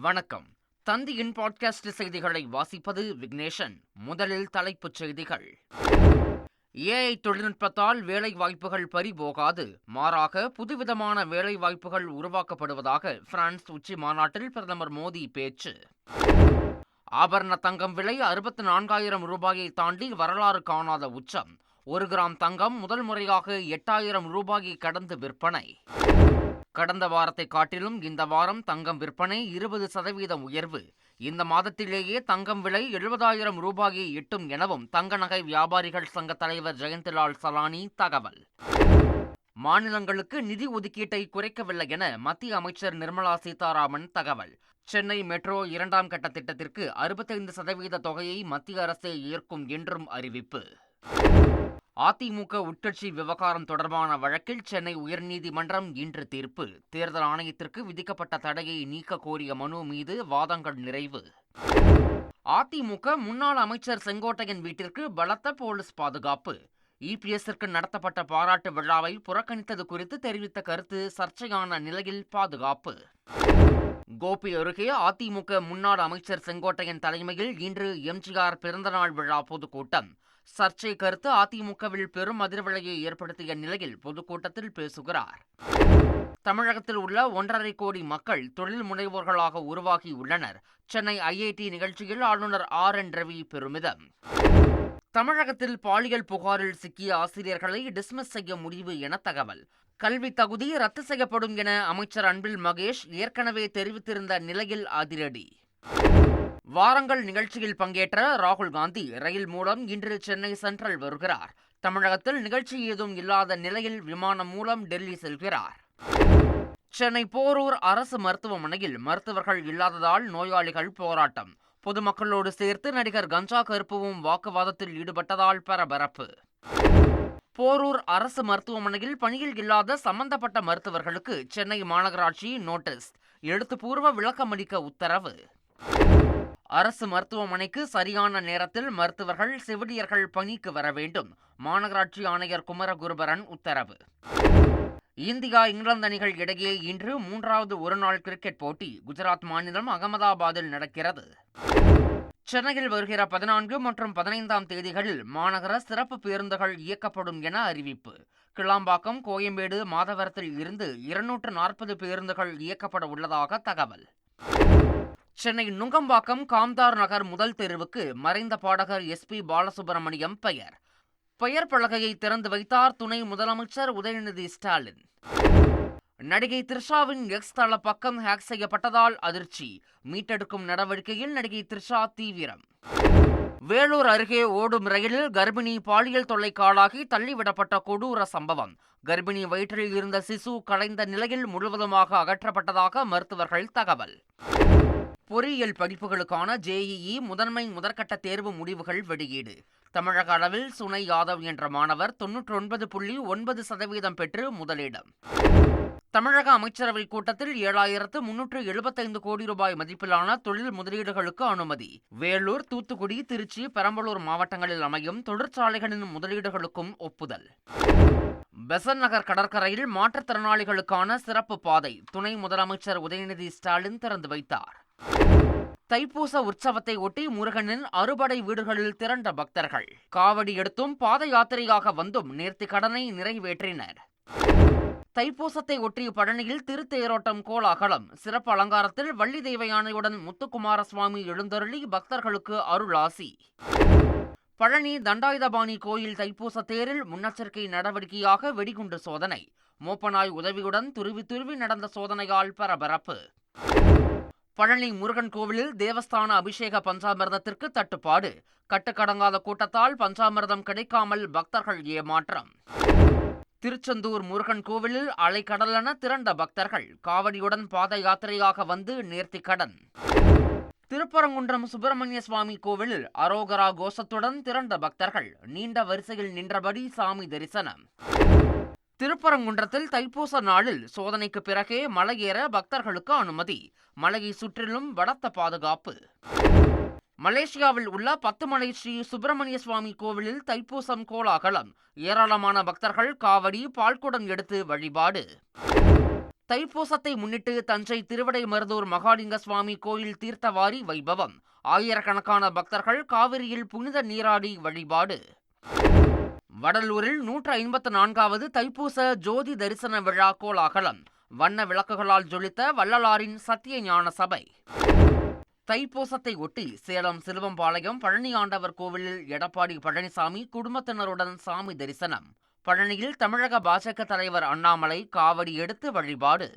வணக்கம். தந்தியின் பாட்காஸ்ட் செய்திகளை வாசிப்பது விக்னேஷன். முதலில் தலைப்புச் செய்திகள். ஏஐ தொழில்நுட்பத்தால் வேலை வாய்ப்புகள் பறிபோகாது. மாறாக புதுவிதமான வேலை வாய்ப்புகள் உருவாக்கப்படுவதாக பிரான்ஸ் உச்சி மாநாட்டில் பிரதமர் மோடி பேச்சு. ஆபரண தங்கம் விலை அறுபத்தி நான்காயிரம் ரூபாயை தாண்டி வரலாறு காணாத உச்சம். ஒரு கிராம் தங்கம் முதல் முறையாக எட்டாயிரம் ரூபாயை கடந்து விற்பனை. கடந்த வாரத்தை காட்டிலும் இந்த வாரம் தங்கம் விற்பனை இருபது சதவீதம் உயர்வு. இந்த மாதத்திலேயே தங்கம் விலை எழுபதாயிரம் ரூபாயை எட்டும் எனவும் தங்க நகை வியாபாரிகள் சங்க தலைவர் ஜெயந்திலால் சலானி தகவல். மாநிலங்களுக்கு நிதி ஒதுக்கீட்டை குறைக்கவில்லை என மத்திய அமைச்சர் நிர்மலா சீதாராமன் தகவல். சென்னை மெட்ரோ இரண்டாம் கட்ட திட்டத்திற்கு அறுபத்தைந்து சதவீத தொகையை மத்திய அரசே ஏற்கும் என்றும் அறிவிப்பு. அதிமுக உட்கட்சி விவகாரம் தொடர்பான வழக்கில் சென்னை உயர்நீதிமன்றம் இன்று தீர்ப்பு. தேர்தல் ஆணையத்திற்கு விதிக்கப்பட்ட தடையை நீக்க கோரிய மனு மீது வாதங்கள் நிறைவு. அதிமுக முன்னாள் அமைச்சர் செங்கோட்டையன் வீட்டிற்கு பலத்த போலீஸ் பாதுகாப்பு. இபிஎஸ்ஸிற்கு நடத்தப்பட்ட பாராட்டு விழாவை புறக்கணித்தது குறித்து தெரிவித்த கருத்து சர்ச்சையான நிலையில் பாதுகாப்பு. கோபி அருகே அதிமுக முன்னாள் அமைச்சர் செங்கோட்டையன் தலைமையில் இன்று எம்ஜிஆர் பிறந்தநாள் விழா பொதுக்கூட்டம். சர்ச்சை கருத்து அதிமுகவில் பெரும் அதிர்வலையை ஏற்படுத்திய நிலையில் பொதுக்கூட்டத்தில் பேசுகிறார். தமிழகத்தில் உள்ள ஒன்றரை கோடி மக்கள் தொழில் முனைவோர்களாக உருவாகி உள்ளனர். சென்னை ஐஐடி நிகழ்ச்சியில் ஆளுநர் ஆர் என் ரவி பெருமிதம். தமிழகத்தில் பாலியல் புகாரில் சிக்கிய ஆசிரியர்களை டிஸ்மிஸ் செய்ய முடிவு என தகவல். கல்வி தகுதி ரத்து செய்யப்படும் என அமைச்சர் அன்பில் மகேஷ் ஏற்கனவே தெரிவித்திருந்த நிலையில் அதிரடி. வாரங்கள் நிகழ்ச்சியில் பங்கேற்ற ராகுல் காந்தி ரயில் மூலம் இன்று சென்னை சென்ட்ரல் வருகிறார். தமிழகத்தில் நிகழ்ச்சி ஏதும் இல்லாத நிலையில் விமானம் மூலம் டெல்லி செல்கிறார். சென்னை போரூர் அரசு மருத்துவமனையில் மருத்துவர்கள் இல்லாததால் நோயாளிகள் போராட்டம். பொதுமக்களோடு சேர்த்து நடிகர் கஞ்சா கருப்புவும் வாக்குவாதத்தில் ஈடுபட்டதால் பரபரப்பு. போரூர் அரசு மருத்துவமனையில் பணியில் இல்லாத சம்பந்தப்பட்ட மருத்துவர்களுக்கு சென்னை மாநகராட்சி நோட்டீஸ். எழுத்துப்பூர்வ விளக்கமளிக்க உத்தரவு. அரசு மருத்துவமனைக்கு சரியான நேரத்தில் மருத்துவர்கள் செவிலியர்கள் பணிக்கு வர வேண்டும். மாநகராட்சி ஆணையர் குமரகுருபரன் உத்தரவு. இந்தியா இங்கிலாந்து அணிகள் இடையே இன்று மூன்றாவது ஒருநாள் கிரிக்கெட் போட்டி. குஜராத் மாநிலம் அகமதாபாத்தில் நடக்கிறது. சென்னையில் வருகிற பதினான்கு மற்றும் பதினைந்தாம் தேதிகளில் மாநகர சிறப்பு பேருந்துகள் இயக்கப்படும் என அறிவிப்பு. கிளாம்பாக்கம் கோயம்பேடு மாதவரத்தில் இருந்து இருநூற்று நாற்பது பேருந்துகள் இயக்கப்பட உள்ளதாக தகவல். சென்னை நுங்கம்பாக்கம் காம்தார் நகர் முதல் தெருவுக்கு மறைந்த பாடகர் எஸ் பி பாலசுப்ரமணியம் பெயர். பெயர் பலகையை திறந்து வைத்தார் துணை முதலமைச்சர் உதயநிதி ஸ்டாலின். நடிகை த்ரிஷாவின் எக்ஸ் தள பக்கம் ஹேக் செய்யப்பட்டதால் அதிர்ச்சி. மீட்டெடுக்கும் நடவடிக்கையில் நடிகை த்ரிஷா தீவிரம். வேலூர் அருகே ஓடும் ரயிலில் கர்ப்பிணி பாலியல் தொல்லைக்காளாகி தள்ளிவிடப்பட்ட கொடூர சம்பவம். கர்ப்பிணி வயிற்றில் இருந்த சிசு கலைந்த நிலையில் முழுவதுமாக அகற்றப்பட்டதாக மருத்துவர்கள் தகவல். பொறியியல் படிப்புகளுக்கான ஜேஇஇ முதன்மை முதற்கட்ட தேர்வு முடிவுகள் வெளியீடு. தமிழக அளவில் சுனை யாதவ் என்ற மாணவர் தொன்னூற்றொன்பது புள்ளி ஒன்பது சதவீதம் பெற்று முதலிடம். தமிழக அமைச்சரவை கூட்டத்தில் ஏழாயிரத்து முன்னூற்று எழுபத்தைந்து கோடி ரூபாய் மதிப்பிலான தொழில் முதலீடுகளுக்கு அனுமதி. வேலூர் தூத்துக்குடி திருச்சி பெரம்பலூர் மாவட்டங்களில் அமையும் தொழிற்சாலைகளின் முதலீடுகளுக்கும் ஒப்புதல். பெசன் நகர் கடற்கரையில் மாற்றுத்திறனாளிகளுக்கான சிறப்பு பாதை துணை முதலமைச்சர் உதயநிதி ஸ்டாலின் திறந்து வைத்தார். தைப்பூச உற்சவத்தை ஒட்டி முருகனின் அறுபடை வீடுகளில் திரண்ட பக்தர்கள். காவடி எடுத்தும் பாத யாத்திரையாக வந்தும் நேர்த்தி கடனை நிறைவேற்றினர். தைப்பூசத்தை ஒட்டிய பழனியில் திருத்தேரோட்டம் கோலாகலம் சிறப்பு அலங்காரத்தில் வள்ளி தெய்வ யானையுடன் முத்துக்குமார சுவாமி எழுந்தருளி பக்தர்களுக்கு அருளாசி. பழனி தண்டாயுதபாணி கோயில் தைப்பூச தேரில் முன்னெச்சரிக்கை நடவடிக்கையாக வெடிகுண்டு சோதனை. மோப்பனாய் உதவியுடன் துருவி துருவி நடந்த சோதனையால் பரபரப்பு. பழனி முருகன் கோவிலில் தேவஸ்தான அபிஷேக பஞ்சாமிர்தத்திற்கு தட்டுப்பாடு. கட்டுக்கடங்காத கூட்டத்தால் பஞ்சாமிர்தம் கிடைக்காமல் பக்தர்கள் ஏமாற்றம். திருச்செந்தூர் முருகன் கோவிலில் அலைக்கடலென திரண்ட பக்தர்கள் காவடியுடன் பாத யாத்திரையாக வந்து நேர்த்தி கடன். திருப்பரங்குன்றம் சுப்பிரமணிய சுவாமி கோவிலில் அரோகரா கோஷத்துடன் திரண்ட பக்தர்கள் நீண்ட வரிசையில் நின்றபடி சாமி தரிசனம். திருப்பரங்குன்றத்தில் தைப்பூச நாளில் சோதனைக்கு பிறகே மலையேற பக்தர்களுக்கு அனுமதி. மலையை சுற்றிலும் பலத்த பாதுகாப்பு. மலேசியாவில் உள்ள பத்துமலை ஸ்ரீ சுப்பிரமணிய சுவாமி கோவிலில் தைப்பூசம் கோலாகலம். ஏராளமான பக்தர்கள் காவடி பால்குடம் எடுத்து வழிபாடு. தைப்பூசத்தை முன்னிட்டு தஞ்சை திருவடை மருதூர் மகாலிங்க சுவாமி கோயில் தீர்த்தவாரி வைபவம். ஆயிரக்கணக்கான பக்தர்கள் காவிரியில் புனித நீராடி வழிபாடு. வடலூரில் நூற்று ஐம்பத்து நான்காவது தைப்பூச ஜோதி தரிசன விழா கோலாகலம். வண்ண விளக்குகளால் ஜொலித்த வள்ளலாரின் சத்திய ஞான சபை. தைப்பூசத்தை ஒட்டி சேலம் சிலுவம்பாளையம் பழனி ஆண்டவர் கோவிலில் எடப்பாடி பழனிசாமி குடும்பத்தினருடன் சாமி தரிசனம். பழனியில் தமிழக பாஜக தலைவர் அண்ணாமலை காவடி எடுத்து வழிபாடு.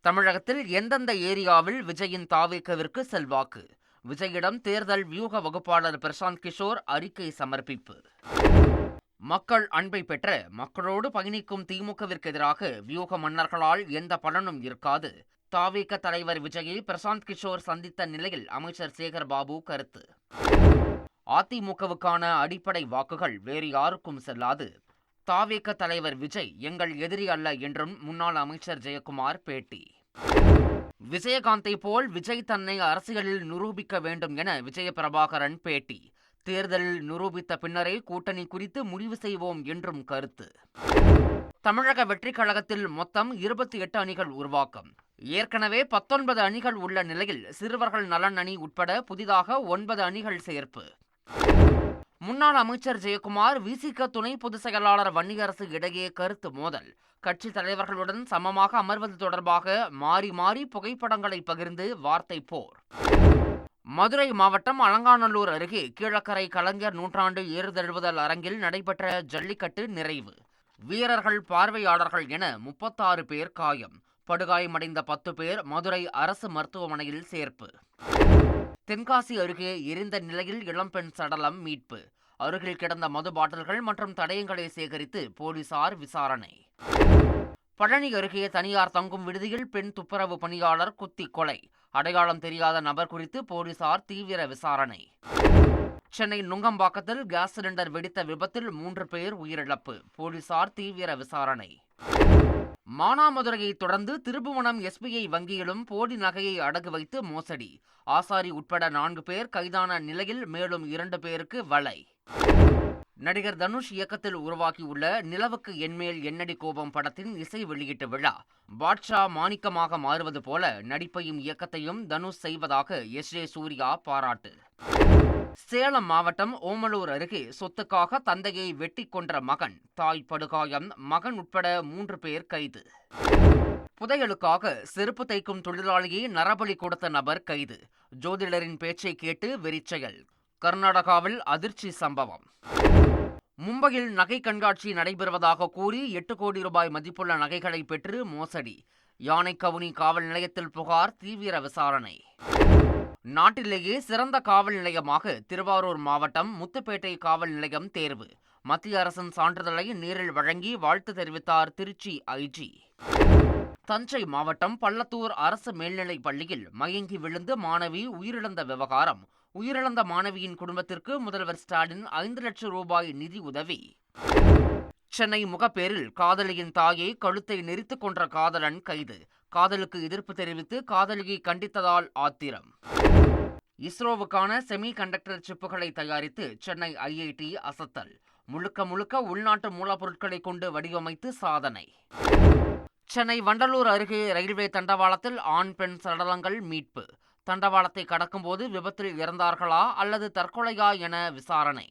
தமிழகத்தில் எந்தெந்த ஏரியாவில் விஜயின் தாவேக்கவிற்கு செல்வாக்கு? விஜயிடம் தேர்தல் வியூக வகுப்பாளர் பிரசாந்த் கிஷோர் அறிக்கை சமர்ப்பிப்பு. மக்கள் அன்பை பெற்ற மக்களோடு பயணிக்கும் திமுகவிற்கு எதிராக வியூக மன்னர்களால் எந்த பலனும் இருக்காது. தாவேக தலைவர் விஜயை பிரசாந்த் கிஷோர் சந்தித்த நிலையில் அமைச்சர் சேகர் பாபு கருத்து. அதிமுகவுக்கான அடிப்படை வாக்குகள் வேறு யாருக்கும் செல்லாது. தாவேக தலைவர் விஜய் எங்கள் எதிரி அல்ல என்றும் முன்னாள் அமைச்சர் ஜெயக்குமார் பேட்டி. விஜயகாந்தை போல் விஜய் தன்னை அரசியலில் நிரூபிக்க வேண்டும் என விஜய பிரபாகரன் பேட்டி. தேர்தலில் நிரூபித்த பின்னரே கூட்டணி குறித்து முடிவு செய்வோம் என்றும் கருத்து. தமிழக வெற்றிக் கழகத்தில் மொத்தம் இருபத்தி எட்டு அணிகள் உருவாக்கம். ஏற்கனவே பத்தொன்பது அணிகள் உள்ள நிலையில் சிறுவர்கள் நலன் அணி உட்பட புதிதாக ஒன்பது அணிகள் சேர்ப்பு. முன்னாள் அமைச்சர் ஜெயக்குமார் விசிக துணை பொதுச் செயலாளர் வன்னியரசு இடையே கருத்து மோதல். கட்சி தலைவர்களுடன் சமமாக அமர்வது தொடர்பாக மாறி மாறி புகைப்படங்களை பகிர்ந்து வார்த்தை போர். மதுரை மாவட்டம் அலங்காநல்லூர் அருகே கீழக்கரை கலைஞர் நூற்றாண்டு ஏறுதழுவுதல் அரங்கில் நடைபெற்ற ஜல்லிக்கட்டு நிறைவு. வீரர்கள் பார்வையாளர்கள் என முப்பத்தாறு பேர் காயம். படுகாயமடைந்த பத்து பேர் மதுரை அரசு மருத்துவமனையில் சேர்ப்பு. தென்காசி அருகே எரிந்த நிலையில் இளம்பெண் சடலம் மீட்பு. அருகில் கிடந்த மது பாட்டில்கள் மற்றும் தடயங்களை சேகரித்து போலீசார் விசாரணை. பழனி அருகே தனியார் தங்கும் விடுதியில் பெண் துப்புரவு பணியாளர் குத்தி கொலை. அடையாளம் தெரியாத நபர் குறித்து போலீசார் தீவிர விசாரணை. சென்னை நுங்கம்பாக்கத்தில் கேஸ் சிலிண்டர் வெடித்த விபத்தில் மூன்று பேர் உயிரிழப்பு. போலீசார் தீவிர விசாரணை. மானாமதுரையை தொடர்ந்து திருபுவனம் எஸ்பிஐ வங்கியிலும் போலி நகையை அடகு வைத்து மோசடி. ஆசாரி உட்பட நான்கு பேர் கைதான நிலையில் மேலும் இரண்டு பேருக்கு வலை. நடிகர் தனுஷ் இயக்கத்தில் உருவாகியுள்ள நிலவுக்கு என்மேல் என்னடி கோபம் படத்தின் இசை வெளியீட்டு விழா. பாட்ஷா மாணிக்கமாக மாறுவது போல நடிப்பையும் இயக்கத்தையும் தனுஷ் செய்வதாக எஸ். ஜே. சூர்யா பாராட்டு. சேலம் மாவட்டம் ஓமலூர் அருகே சொத்துக்காக தந்தையை வெட்டி கொன்ற மகன் தாய் படுகாயம் மகன் உட்பட மூன்று பேர் கைது. புதையலுக்காக செருப்பு தைக்கும் தொழிலாளியை நரபலி கொடுத்த நபர் கைது. ஜோதிடரின் பேச்சை கேட்டு வெறிச்செயல். கர்நாடகாவில் அதிர்ச்சி சம்பவம். மும்பையில் நகை கண்காட்சி நடைபெறுவதாக கூறி எட்டு கோடி ரூபாய் மதிப்புள்ள நகைகளை பெற்று மோசடி. யானைக்கவுனி காவல் நிலையத்தில் புகார் தீவிர விசாரணை. நாட்டிலேயே சிறந்த காவல் நிலையமாக திருவாரூர் மாவட்டம் முத்துப்பேட்டை காவல் நிலையம் தேர்வு. மத்திய அரசின் சான்றிதழை நேரில் வழங்கி வாழ்த்து தெரிவித்தார் திருச்சி ஐஜி. தஞ்சை மாவட்டம் பள்ளத்தூர் அரசு மேல்நிலைப் பள்ளியில் மயங்கி விழுந்து மாணவி உயிரிழந்த விவகாரம். உயிரிழந்த மாணவியின் குடும்பத்திற்கு முதல்வர் ஸ்டாலின் ஐந்து லட்சம் ரூபாய் நிதி உதவி. சென்னை முகப்பேரில் காதலியின் தாயை கழுத்தை நெரித்துக் கொன்ற காதலன் கைது. காதலுக்கு எதிர்ப்பு தெரிவித்து காதலியை கண்டித்ததால் ஆத்திரம். இஸ்ரோவுக்கான செமி கண்டக்டர் சிப்புகளை தயாரித்து சென்னை ஐஐடி அசத்தல். முழுக்க முழுக்க உள்நாட்டு மூலப்பொருட்களை கொண்டு வடிவமைத்து சாதனை. சென்னை வண்டலூர் அருகே ரயில்வே தண்டவாளத்தில் ஆண் பெண் சடலங்கள் மீட்பு. தண்டவாளத்தை கடக்கும்போது விபத்தில் இறந்தார்களா அல்லது தற்கொலையா என விசாரணை.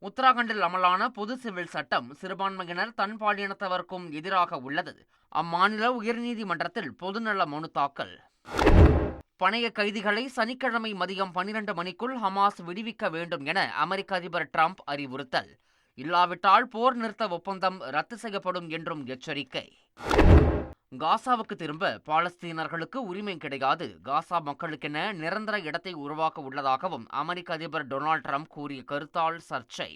உத்தராகண்டில் அமலான பொது சிவில் சட்டம் சிறுபான்மையினர் தன் பாலினத்தவருக்கும் எதிராக உள்ளது. அம்மாநில உயர்நீதிமன்றத்தில் பொதுநல மனு தாக்கல். பணைய கைதிகளை சனிக்கிழமை மதியம் பனிரண்டு மணிக்குள் ஹமாஸ் விடுவிக்க வேண்டும் என அமெரிக்க அதிபர் டிரம்ப் அறிவுறுத்தல். இல்லாவிட்டால் போர் நிறுத்த ஒப்பந்தம் ரத்து செய்யப்படும் என்றும் எச்சரிக்கை. காசாவுக்கு திரும்ப பாலஸ்தீனர்களுக்கு உரிமை கிடையாது. காசா மக்களுக்கென நிரந்தர இடத்தை உருவாக்க உள்ளதாகவும் அமெரிக்க அதிபர் டொனால்ட் ட்ரம்ப் கூறிய கருத்தால் சர்ச்சை.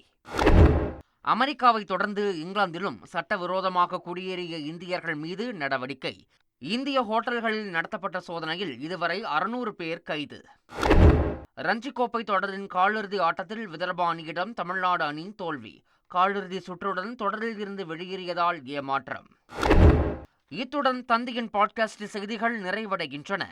அமெரிக்காவை தொடர்ந்து இங்கிலாந்திலும் சட்டவிரோதமாக குடியேறிய இந்தியர்கள் மீது நடவடிக்கை. இந்திய ஹோட்டல்களில் நடத்தப்பட்ட சோதனையில் இதுவரை அறுநூறு பேர் கைது. ரஞ்சி கோப்பை தொடரின் காலிறுதி ஆட்டத்தில் விதர்பா அணியிடம் தமிழ்நாடு அணி தோல்வி. காலிறுதி சுற்றுடன் தொடரில் இருந்து வெளியேறியதால் ஏமாற்றம். இத்துடன் தந்தையின் பாட்காஸ்ட் செய்திகள் நிறைவடைகின்றன.